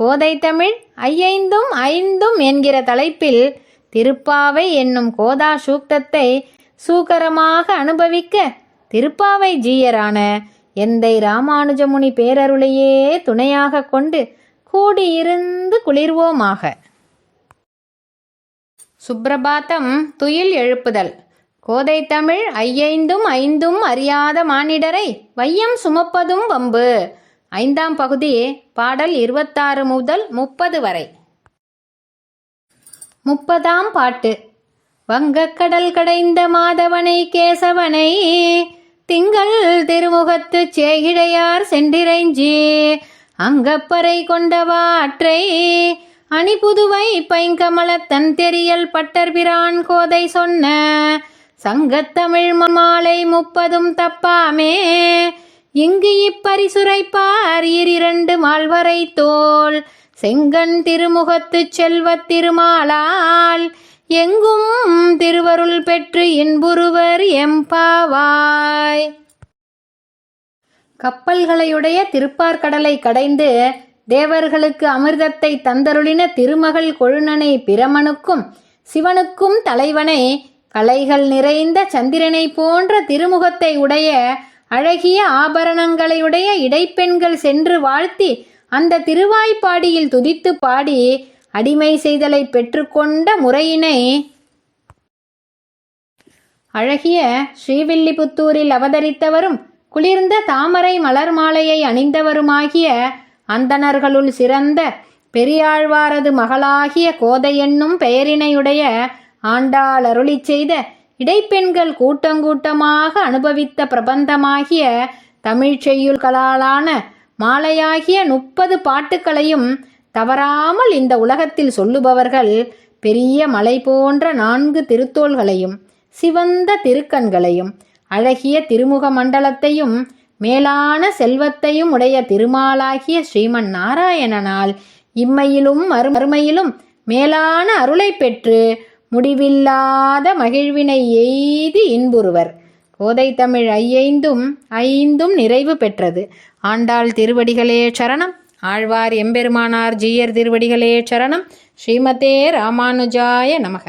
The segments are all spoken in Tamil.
கோதை தமிழ் ஐயைந்தும் ஐந்தும் என்கிற தலைப்பில் திருப்பாவை என்னும் கோதா சூக்தத்தை சூக்கரமாக அனுபவிக்க திருப்பாவை ஜீயரான எந்தை ராமானுஜமுனி பேரருளையே துணையாக கொண்டு கூடியிருந்து குளிர்வோமாக. சுப்பிரபாத்தம் துயில் எழுப்புதல். கோதை தமிழ் ஐயைந்தும் ஐந்தும் அறியாத மானிடரை வையம் சுமப்பதும் வம்பு. ஐந்தாம் பகுதி பாடல் இருபத்தாறு முதல் முப்பது வரை. முப்பதாம் பாட்டு. வங்கக்கடல் கடைந்த மாதவனை கேசவனை திங்கள் திருமுகத்து சேகிழையார் சென்றிரைஞ்சி அங்கப்பறை கொண்டவாற்றை அணிபுதுவை பைங்கமலத்தன் தெரியல் பட்டர்பிரான் கோதை சொன்ன சங்கத்தமிழ் மாலை முப்பதும் தப்பாமே இங்கு இப்பரிசுரைப்பார் இரண்டு மால்வரை தோல் செங்கன் திருமுகத்துச் செல்வத் திருமாலால் எங்கும் திருவருள் பெற்று இன்புருவர் எம்பாவாய். கப்பல்களையுடைய திருப்பார்கடலை கடைந்து தேவர்களுக்கு அமிர்தத்தை தந்தருளின திருமகள் கொழுநனை பிரமனுக்கும் சிவனுக்கும் தலைவனை கலைகள் நிறைந்த சந்திரனை போன்ற திருமுகத்தை உடைய அழகிய ஆபரணங்களையுடைய இடைப்பெண்கள் சென்று வாழ்த்தி அந்த திருவாய்ப்பாடியில் துதித்து பாடி அடிமை செய்தலை பெற்றுக்கொண்ட முறையினை அழகிய ஸ்ரீவில்லிபுத்தூரில் அவதரித்தவரும் குளிர்ந்த தாமரை மலர் மாலையை அணிந்தவருமாகிய அந்தணர்களுள் சிறந்த பெரியாழ்வாரது மகளாகிய கோதை என்னும் பெயரினையுடைய ஆண்டாள் அருளி செய்த இடைப்பெண்கள் கூட்டங்கூட்டமாக அனுபவித்த பிரபந்தமாகிய தமிழ்ச்செய்யுள்களாலான மாலையாகிய முப்பது பாட்டுக்களையும் தவறாமல் இந்த உலகத்தில் சொல்லுபவர்கள் பெரிய மலை போன்ற நான்கு திருத்தோள்களையும் சிவந்த திருக்கண்களையும் அழகிய திருமுக மண்டலத்தையும் மேலான செல்வத்தையும் உடைய திருமாலாகிய ஸ்ரீமன் நாராயணனால் இம்மையிலும் மறுமையிலும் மேலான அருளை பெற்று முடிவில்லாத மகிழ்வினை எய்தி இன்புறுவர். கோதை தமிழ் ஐயைந்தும் ஐந்தும் நிறைவு பெற்றது. ஆண்டாள் திருவடிகளே சரணம். ஆழ்வார் எம்பெருமானார் ஜீயர் திருவடிகளே சரணம். ஸ்ரீமதே ராமானுஜாய நமக.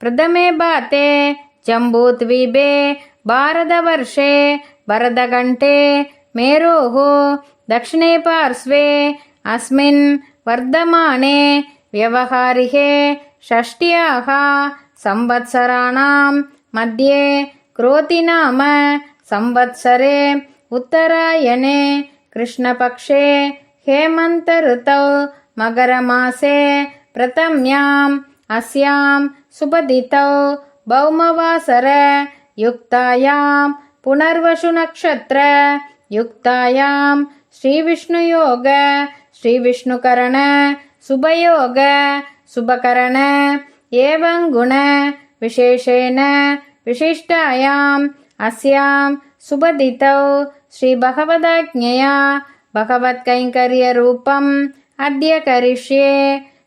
प्रथमे बाते जम्बूद्वीपे भारतवर्षे भरतघण्टे मेरोः दक्षिणे पार्श्वे अस्मिन् वर्धमाने व्यवहारिके षष्ट्याः संवत्सराणां मध्ये क्रोतिनाम संवत्सरे उत्तरायणे कृष्णपक्षे हेमन्तऋतौ मकरमासे प्रथम्याम् अस्यां सुपदितौ भौमवासर युक्तायां पुनर्वसुनक्षत्र युक्तायां श्रीविष्णुयोग श्रीविष्णुकरण शुभयोग शुभकरण एवं गुण विशेषेण विशिष्टायाम् अस्यां सुपदितौ श्रीभगवदाज्ञया भगवत्कैङ्कर्यरूपम् अद्य करिष्ये